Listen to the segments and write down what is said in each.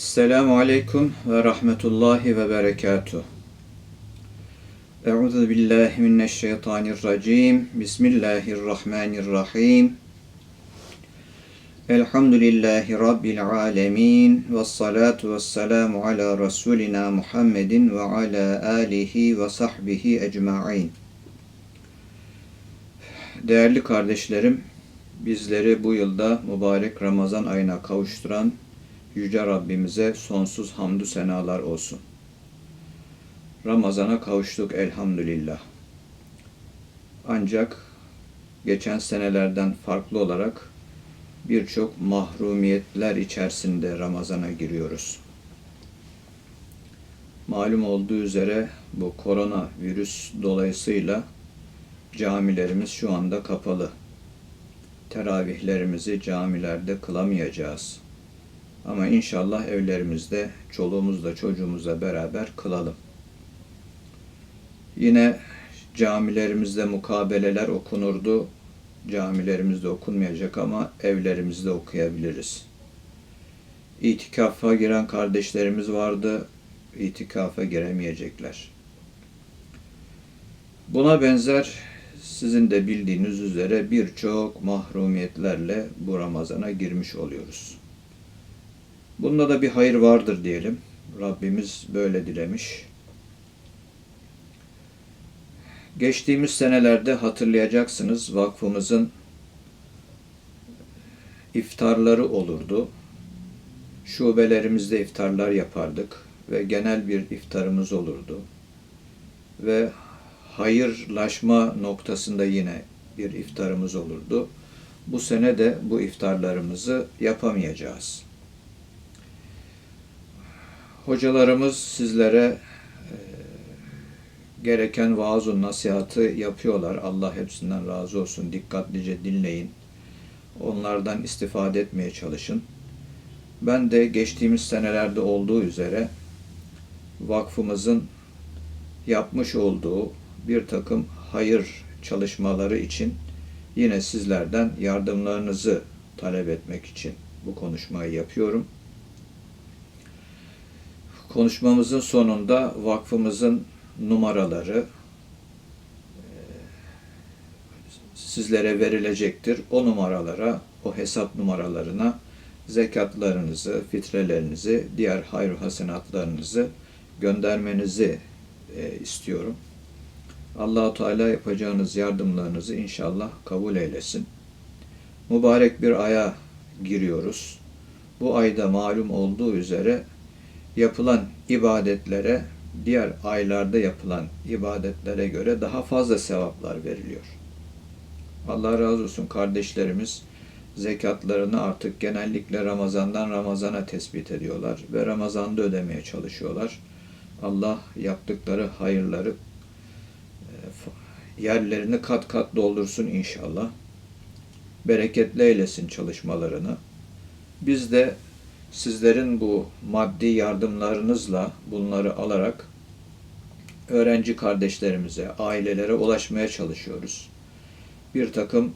Esselamu Aleyküm ve Rahmetullahi ve Berekatuh. Euzu billahi mineşşeytanirracim. Bismillahirrahmanirrahim. Elhamdülillahi Rabbil alemin. Ve salatu ve selamu ala Resulina Muhammedin ve ala alihi ve sahbihi ecma'in. Değerli kardeşlerim, bizleri bu yılda mübarek Ramazan ayına kavuşturan Yüce Rabbimize sonsuz hamdü senalar olsun. Ramazana kavuştuk elhamdülillah. Ancak geçen senelerden farklı olarak birçok mahrumiyetler içerisinde Ramazana giriyoruz. Malum olduğu üzere bu korona virüs dolayısıyla camilerimiz şu anda kapalı. Teravihlerimizi camilerde kılamayacağız. Ama inşallah evlerimizde çoluğumuzla çocuğumuzla beraber kılalım. Yine camilerimizde mukabeleler okunurdu. Camilerimizde okunmayacak ama evlerimizde okuyabiliriz. İtikafa giren kardeşlerimiz vardı. İtikafa giremeyecekler. Buna benzer sizin de bildiğiniz üzere birçok mahrumiyetlerle bu Ramazan'a girmiş oluyoruz. Bunda da bir hayır vardır diyelim. Rabbimiz böyle dilemiş. Geçtiğimiz senelerde hatırlayacaksınız vakfımızın iftarları olurdu. Şubelerimizde iftarlar yapardık ve genel bir iftarımız olurdu. Ve hayırlaşma noktasında yine bir iftarımız olurdu. Bu sene de bu iftarlarımızı yapamayacağız. Hocalarımız sizlere e, gereken vaazun nasihatı yapıyorlar. Allah hepsinden razı olsun. Dikkatlice dinleyin. Onlardan istifade etmeye çalışın. Ben de geçtiğimiz senelerde olduğu üzere vakfımızın yapmış olduğu bir takım hayır çalışmaları için yine sizlerden yardımlarınızı talep etmek için bu konuşmayı yapıyorum. Konuşmamızın sonunda vakfımızın numaraları e, sizlere verilecektir. O numaralara, o hesap numaralarına zekatlarınızı, fitrelerinizi, diğer hayır hasenatlarınızı göndermenizi e, istiyorum. Allahu Teala yapacağınız yardımlarınızı inşallah kabul eylesin. Mübarek bir aya giriyoruz. Bu ayda malum olduğu üzere yapılan ibadetlere diğer aylarda yapılan ibadetlere göre daha fazla sevaplar veriliyor. Allah razı olsun kardeşlerimiz zekatlarını artık genellikle Ramazan'dan Ramazan'a tespit ediyorlar ve Ramazan'da ödemeye çalışıyorlar. Allah yaptıkları hayırları e, yerlerini kat kat doldursun inşallah. Bereketli eylesin çalışmalarını. Biz de sizlerin bu maddi yardımlarınızla bunları alarak öğrenci kardeşlerimize, ailelere ulaşmaya çalışıyoruz. Bir takım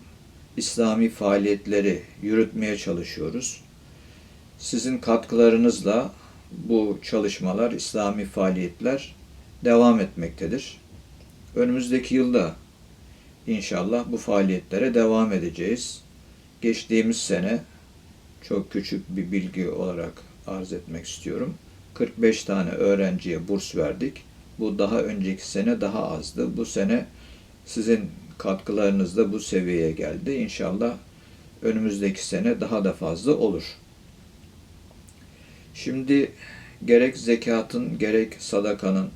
İslami faaliyetleri yürütmeye çalışıyoruz. Sizin katkılarınızla bu çalışmalar, İslami faaliyetler devam etmektedir. Önümüzdeki yılda inşallah bu faaliyetlere devam edeceğiz. Geçtiğimiz sene çok küçük bir bilgi olarak arz etmek istiyorum. 45 tane öğrenciye burs verdik. Bu daha önceki sene daha azdı. Bu sene sizin katkılarınızla bu seviyeye geldi. İnşallah önümüzdeki sene daha da fazla olur. Şimdi gerek zekatın, gerek sadakanın,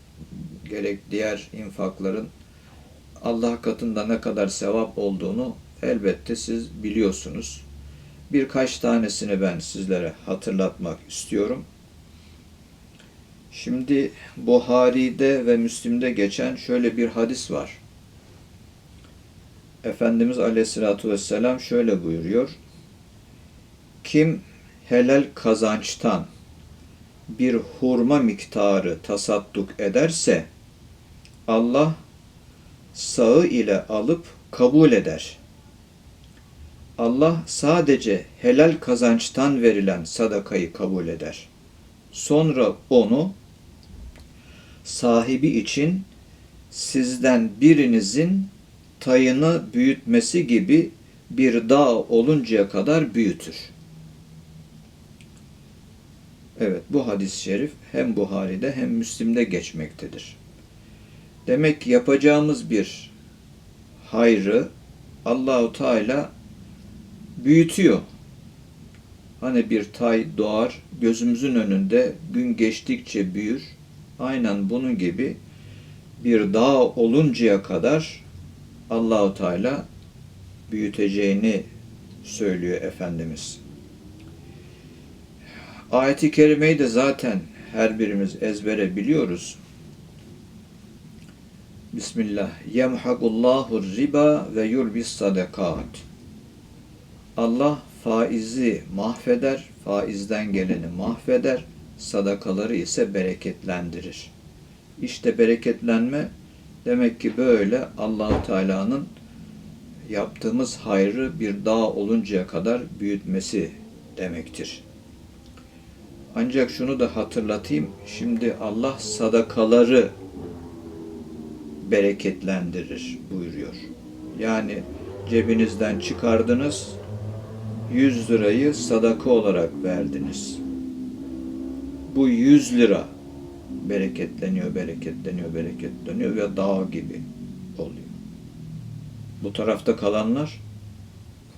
gerek diğer infakların Allah katında ne kadar sevap olduğunu elbette siz biliyorsunuz. Birkaç tanesini ben sizlere hatırlatmak istiyorum. Şimdi Buhari'de ve Müslim'de geçen şöyle bir hadis var. Efendimiz Aleyhisselatü Vesselam şöyle buyuruyor. Kim helal kazançtan bir hurma miktarı tasadduk ederse Allah sağı ile alıp kabul eder. Allah sadece helal kazançtan verilen sadakayı kabul eder. Sonra onu sahibi için sizden birinizin tayını büyütmesi gibi bir dağ oluncaya kadar büyütür. Evet bu hadis-i şerif hem Buhari'de hem Müslim'de geçmektedir. Demek ki yapacağımız bir hayrı Allahu Teala büyütüyor. Hani bir tay doğar, gözümüzün önünde gün geçtikçe büyür. Aynen bunun gibi bir dağ oluncaya kadar Allahu Teala büyüteceğini söylüyor Efendimiz. Ayet-i kerimeyi de zaten her birimiz ezbere biliyoruz. Bismillah. Yemhakullahu riba ve yurbis sadakat. Allah faizi mahveder, faizden geleni mahveder, sadakaları ise bereketlendirir. İşte bereketlenme demek ki böyle Allahu Teala'nın yaptığımız hayrı bir dağ oluncaya kadar büyütmesi demektir. Ancak şunu da hatırlatayım. Şimdi Allah sadakaları bereketlendirir buyuruyor. Yani cebinizden çıkardınız, 100 lirayı sadaka olarak verdiniz. Bu 100 lira bereketleniyor, bereketleniyor, bereketleniyor ve dağ gibi oluyor. Bu tarafta kalanlar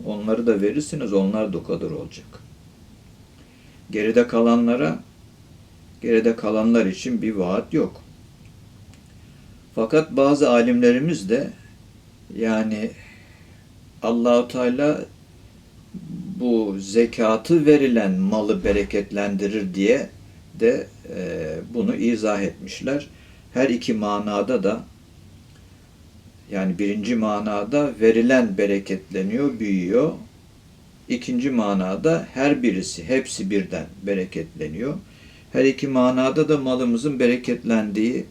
onları da verirsiniz, onlar da kadar olacak. Geride kalanlara geride kalanlar için bir vaat yok. Fakat bazı alimlerimiz de yani Allahu Teala bu zekatı verilen malı bereketlendirir diye de e, bunu izah etmişler. Her iki manada da yani birinci manada verilen bereketleniyor, büyüyor. İkinci manada her birisi, hepsi birden bereketleniyor. Her iki manada da malımızın bereketlendiği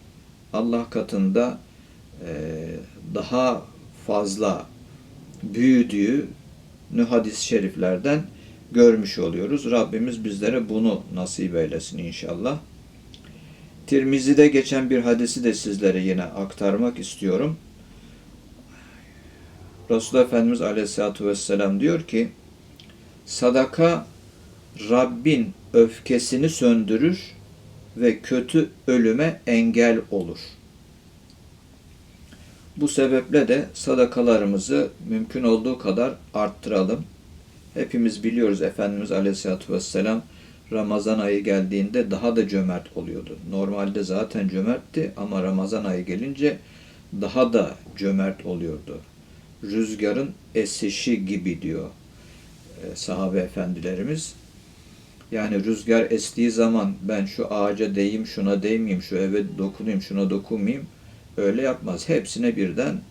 Allah katında e, daha fazla büyüdüğü hadis-i şeriflerden görmüş oluyoruz. Rabbimiz bizlere bunu nasip eylesin inşallah. Tirmizi'de geçen bir hadisi de sizlere yine aktarmak istiyorum. Resulullah Efendimiz Aleyhisselatü Vesselam diyor ki, sadaka Rabbin öfkesini söndürür ve kötü ölüme engel olur. Bu sebeple de sadakalarımızı mümkün olduğu kadar arttıralım. Hepimiz biliyoruz Efendimiz Aleyhisselatü Vesselam Ramazan ayı geldiğinde daha da cömert oluyordu. Normalde zaten cömertti ama Ramazan ayı gelince daha da cömert oluyordu. Rüzgarın esişi gibi diyor e, sahabe efendilerimiz. Yani rüzgar estiği zaman ben şu ağaca değeyim, şuna değmeyeyim, şu eve dokunayım, şuna dokunmayayım öyle yapmaz. Hepsine birden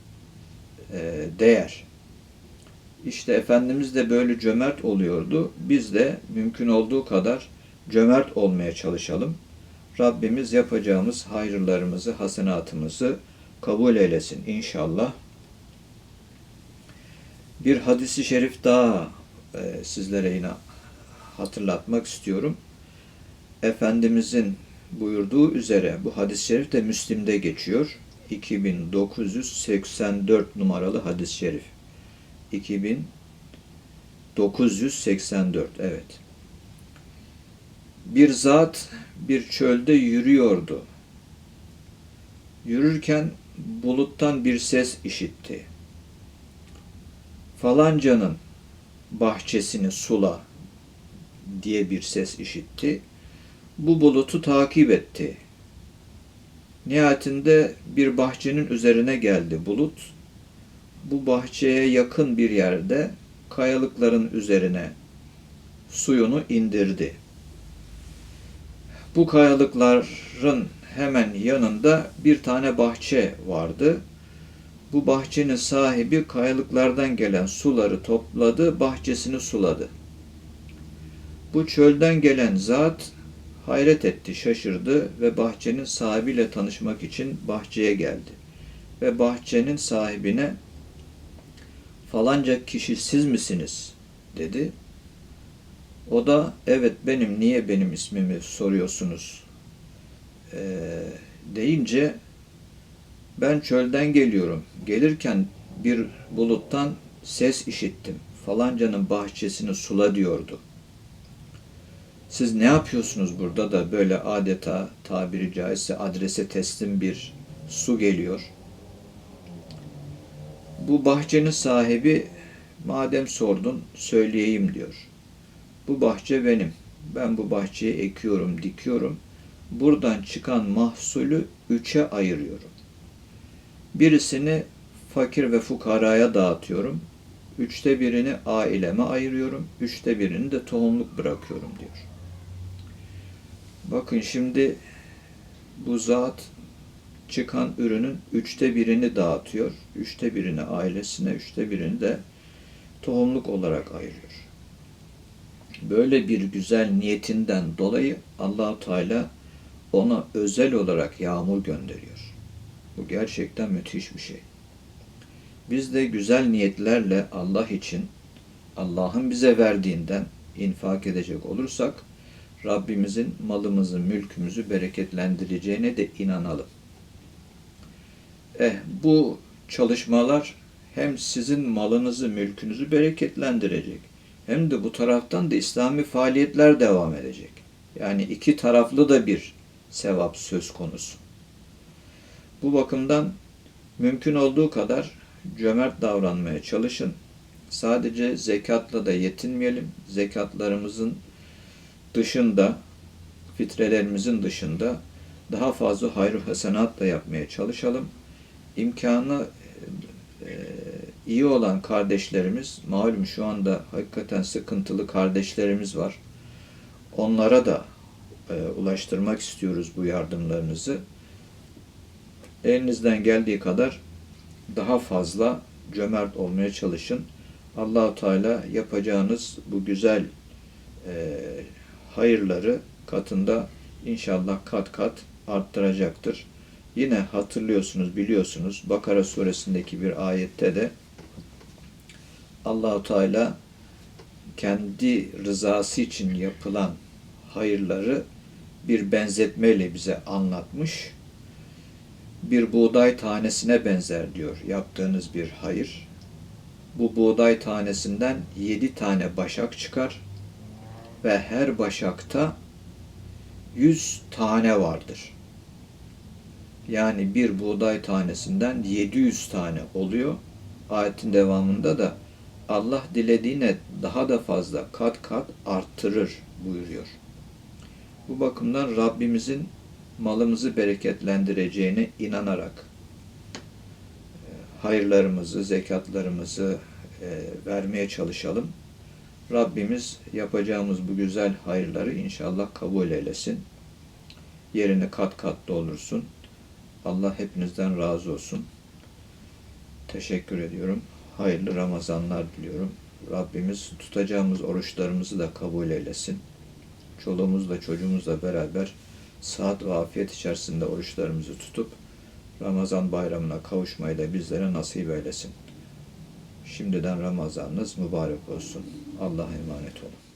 e, değer. İşte Efendimiz de böyle cömert oluyordu. Biz de mümkün olduğu kadar cömert olmaya çalışalım. Rabbimiz yapacağımız hayırlarımızı, hasenatımızı kabul eylesin inşallah. Bir hadisi şerif daha e, sizlere yine hatırlatmak istiyorum. Efendimizin buyurduğu üzere bu hadis-i şerif de Müslim'de geçiyor. 2984 numaralı hadis-i şerif. 2984 evet. Bir zat bir çölde yürüyordu. Yürürken buluttan bir ses işitti. Falancanın bahçesini sula diye bir ses işitti. Bu bulutu takip etti. Nihayetinde bir bahçenin üzerine geldi bulut. Bu bahçeye yakın bir yerde kayalıkların üzerine suyunu indirdi. Bu kayalıkların hemen yanında bir tane bahçe vardı. Bu bahçenin sahibi kayalıklardan gelen suları topladı, bahçesini suladı. Bu çölden gelen zat hayret etti, şaşırdı ve bahçenin sahibiyle tanışmak için bahçeye geldi. Ve bahçenin sahibine falanca kişi siz misiniz dedi. O da evet benim niye benim ismimi soruyorsunuz Ee, deyince ben çölden geliyorum. Gelirken bir buluttan ses işittim. Falancanın bahçesini sula diyordu. Siz ne yapıyorsunuz burada da böyle adeta tabiri caizse adrese teslim bir su geliyor. Bu bahçenin sahibi madem sordun söyleyeyim diyor. Bu bahçe benim. Ben bu bahçeyi ekiyorum, dikiyorum. Buradan çıkan mahsulü üçe ayırıyorum. Birisini fakir ve fukaraya dağıtıyorum. Üçte birini aileme ayırıyorum. Üçte birini de tohumluk bırakıyorum diyor. Bakın şimdi bu zat çıkan ürünün üçte birini dağıtıyor. Üçte birini ailesine, üçte birini de tohumluk olarak ayırıyor. Böyle bir güzel niyetinden dolayı Allahu Teala ona özel olarak yağmur gönderiyor. Bu gerçekten müthiş bir şey. Biz de güzel niyetlerle Allah için Allah'ın bize verdiğinden infak edecek olursak Rabbimizin malımızı, mülkümüzü bereketlendireceğine de inanalım. Eh bu çalışmalar hem sizin malınızı, mülkünüzü bereketlendirecek hem de bu taraftan da İslami faaliyetler devam edecek. Yani iki taraflı da bir sevap söz konusu. Bu bakımdan mümkün olduğu kadar cömert davranmaya çalışın. Sadece zekatla da yetinmeyelim. Zekatlarımızın dışında, fitrelerimizin dışında daha fazla hayır hasenat da yapmaya çalışalım. İmkanı e, iyi olan kardeşlerimiz, malum şu anda hakikaten sıkıntılı kardeşlerimiz var. Onlara da e, ulaştırmak istiyoruz bu yardımlarınızı. Elinizden geldiği kadar daha fazla cömert olmaya çalışın. Allahu Teala yapacağınız bu güzel e, hayırları katında inşallah kat kat arttıracaktır. Yine hatırlıyorsunuz, biliyorsunuz Bakara suresindeki bir ayette de Allahu Teala kendi rızası için yapılan hayırları bir benzetmeyle bize anlatmış. Bir buğday tanesine benzer diyor yaptığınız bir hayır. Bu buğday tanesinden yedi tane başak çıkar ve her başakta yüz tane vardır. Yani bir buğday tanesinden 700 tane oluyor. Ayetin devamında da Allah dilediğine daha da fazla kat kat arttırır buyuruyor. Bu bakımdan Rabbimizin malımızı bereketlendireceğine inanarak e, hayırlarımızı, zekatlarımızı e, vermeye çalışalım. Rabbimiz yapacağımız bu güzel hayırları inşallah kabul eylesin. Yerini kat kat doldursun. Allah hepinizden razı olsun. Teşekkür ediyorum. Hayırlı Ramazanlar diliyorum. Rabbimiz tutacağımız oruçlarımızı da kabul eylesin. Çoluğumuzla çocuğumuzla beraber saat ve afiyet içerisinde oruçlarımızı tutup Ramazan bayramına kavuşmayı da bizlere nasip eylesin. Şimdiden Ramazanınız mübarek olsun. Allah'a emanet olun.